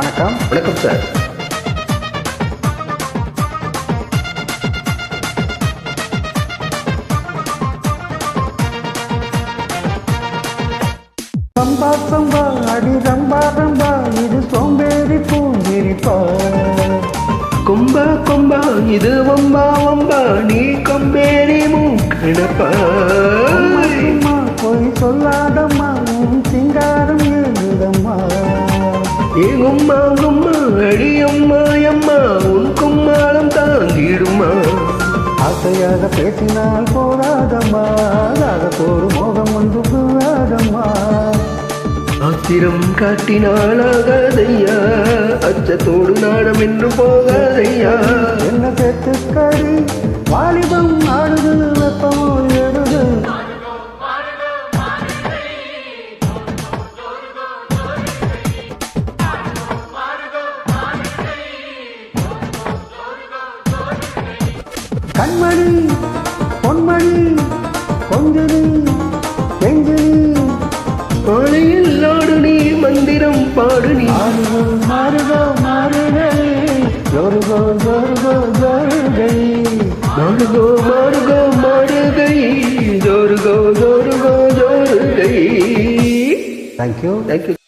வணக்கம். வணக்கம் சார் சம்பா சம்பா அடி ரம்பா ரம்பா இது சோம்பேறி பூந்திரிப்பா கொம்பா கொம்பா இது வம்பா வம்பா நீ கொம்பேறி மூக்கணப்பா ஏங்கும்மா கும்மா அடி அம்மா அம்மா உன் கும்மாளம் தாங்கிடுமா ஆசையாக பேசினால் போராதம்மா ஆகாத போரு மோகம் ஒன்று கூடாதம்மா ஆத்திரம் காட்டினாலாகாதையா அச்சத்தோடு நாடம் என்று போகாதையா. என்ன சேர்த்துக்கடி வாலிபம் கண்மணி பொன்மணி கொஞ்சினி எஞ்சினி மாலையில் நாடு நீ மந்திரம் பாடு நீ மாறுகோ மாறுகோ. மாறுகை ஜோருகோ ஜோருகோ ஜோருகை மாடுகோ மாடுகோ மாடுகை ஜோருகோ ஜோருகோ ஜோருகை தேங்க்யூ தேங்க்யூ